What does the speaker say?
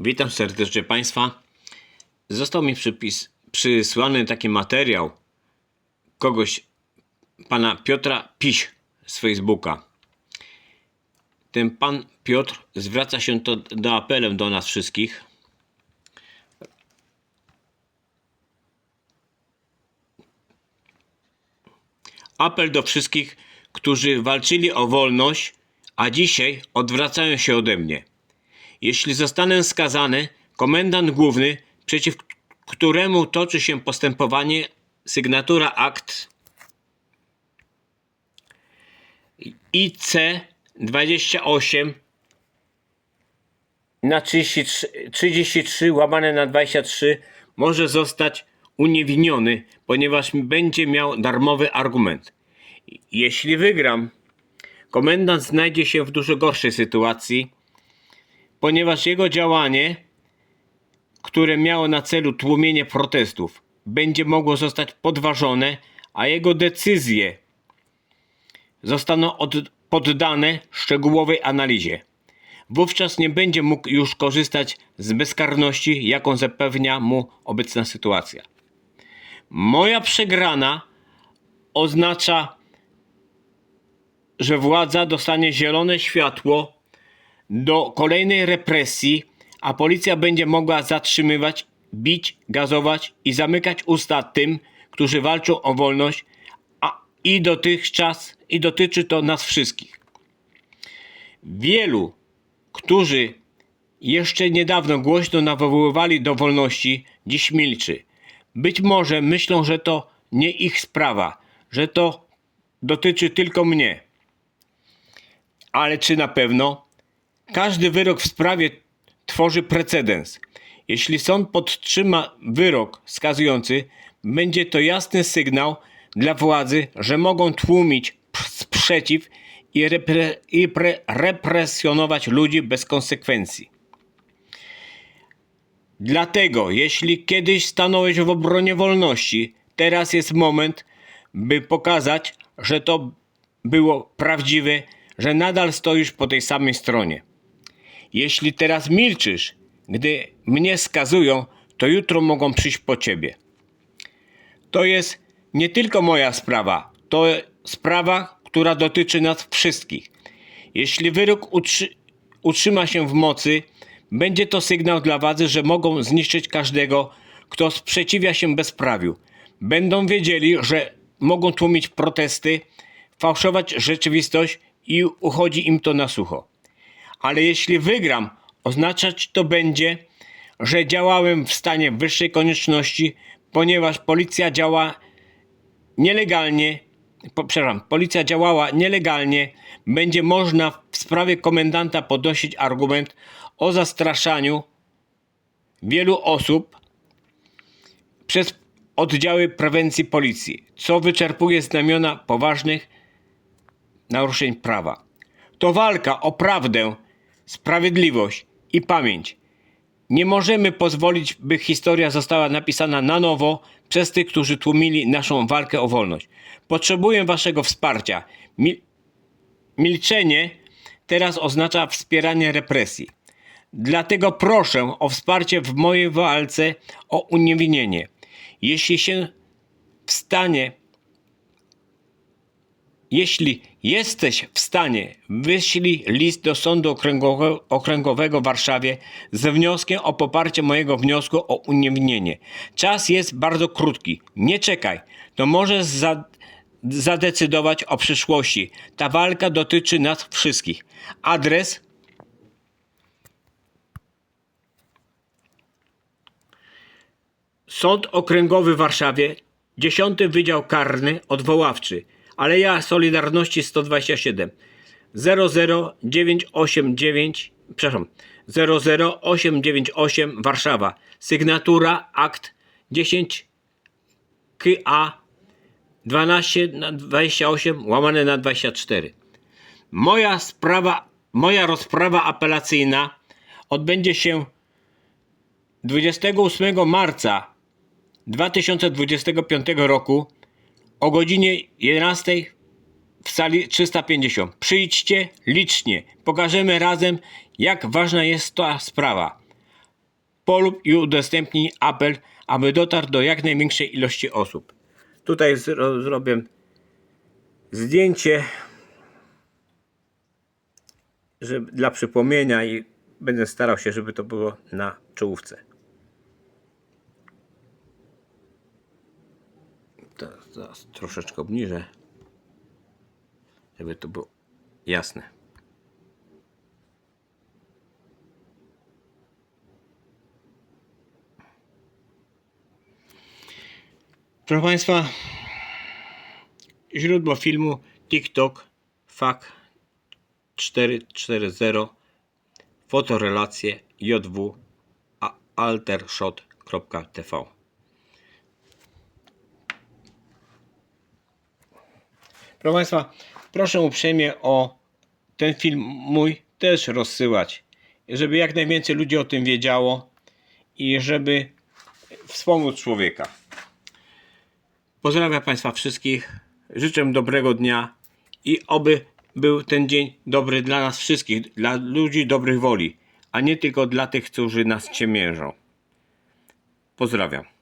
Witam serdecznie Państwa. Został mi przypis, przysłany taki materiał kogoś, pana Piotra Piś z Facebooka. Ten pan Piotr zwraca się to do apelem do nas wszystkich. Apel do wszystkich, którzy walczyli o wolność, a dzisiaj odwracają się ode mnie. Jeśli zostanę skazany, komendant główny, przeciw któremu toczy się postępowanie, sygnatura akt IC 28 na 33, 33 łamane na 23 może zostać uniewinniony, ponieważ będzie miał darmowy argument. Jeśli wygram, komendant znajdzie się w dużo gorszej sytuacji, ponieważ jego działanie, które miało na celu tłumienie protestów, będzie mogło zostać podważone, a jego decyzje zostaną od, poddane szczegółowej analizie. Wówczas nie będzie mógł już korzystać z bezkarności, jaką zapewnia mu obecna sytuacja. Moja przegrana oznacza, że władza dostanie zielone światło do kolejnej represji, a policja będzie mogła zatrzymywać, bić, gazować i zamykać usta tym, którzy walczą o wolność, a i dotychczas i dotyczy to nas wszystkich. Wielu, którzy jeszcze niedawno głośno nawoływali do wolności, dziś milczy. Być może myślą, że to nie ich sprawa, że to dotyczy tylko mnie. Ale czy na pewno? Każdy wyrok w sprawie tworzy precedens. Jeśli sąd podtrzyma wyrok skazujący, będzie to jasny sygnał dla władzy, że mogą tłumić sprzeciw i, repre, i pre, represjonować ludzi bez konsekwencji. Dlatego, jeśli kiedyś stanąłeś w obronie wolności, teraz jest moment, by pokazać, że to było prawdziwe, że nadal stoisz po tej samej stronie. Jeśli teraz milczysz, gdy mnie skazują, to jutro mogą przyjść po ciebie. To jest nie tylko moja sprawa, to sprawa, która dotyczy nas wszystkich. Jeśli wyrok utrzy- utrzyma się w mocy, będzie to sygnał dla władzy, że mogą zniszczyć każdego, kto sprzeciwia się bezprawiu. Będą wiedzieli, że mogą tłumić protesty, fałszować rzeczywistość i uchodzi im to na sucho. Ale jeśli wygram, oznaczać to będzie, że działałem w stanie wyższej konieczności, ponieważ policja działa nielegalnie, po, przepraszam, policja działała nielegalnie, będzie można w sprawie komendanta podnosić argument o zastraszaniu wielu osób przez oddziały prewencji policji, co wyczerpuje znamiona poważnych naruszeń prawa. To walka o prawdę, sprawiedliwość i pamięć. Nie możemy pozwolić, by historia została napisana na nowo przez tych, którzy tłumili naszą walkę o wolność. Potrzebuję Waszego wsparcia. Mil- milczenie teraz oznacza wspieranie represji. Dlatego proszę o wsparcie w mojej walce o uniewinnienie. Jeśli się w stanie jeśli jesteś w stanie, wyślij list do Sądu Okręgowego, Okręgowego w Warszawie z wnioskiem o poparcie mojego wniosku o uniewinnienie. Czas jest bardzo krótki. Nie czekaj. To możesz za, zadecydować o przyszłości. Ta walka dotyczy nas wszystkich. Adres Sąd Okręgowy w Warszawie, 10 Wydział Karny Odwoławczy, Aleja Solidarności 127 00989 przepraszam 00898 Warszawa. Sygnatura akt 10 KA 12 na 28 łamane na 24. Moja sprawa, moja rozprawa apelacyjna odbędzie się 28 marca 2025 roku o godzinie 11 w sali 350. Przyjdźcie licznie, pokażemy razem, jak ważna jest ta sprawa. polub i udostępnij apel, aby dotarł do jak największej ilości osób. Tutaj zro zrobię zdjęcie żeby, dla przypomnienia i będę starał się, żeby to było na czołówce. Teraz, teraz troszeczkę obniżę, żeby to było jasne. Proszę Państwa, źródło filmu TikTok FAK 440 fotorelacje jw altershot.tv Proszę Państwa, proszę uprzejmie o ten film mój też rozsyłać, żeby jak najwięcej ludzi o tym wiedziało i żeby wspomóc człowieka. Pozdrawiam Państwa wszystkich. Życzę dobrego dnia i oby był ten dzień dobry dla nas wszystkich, dla ludzi dobrych woli, a nie tylko dla tych, którzy nas ciemiężą. Pozdrawiam.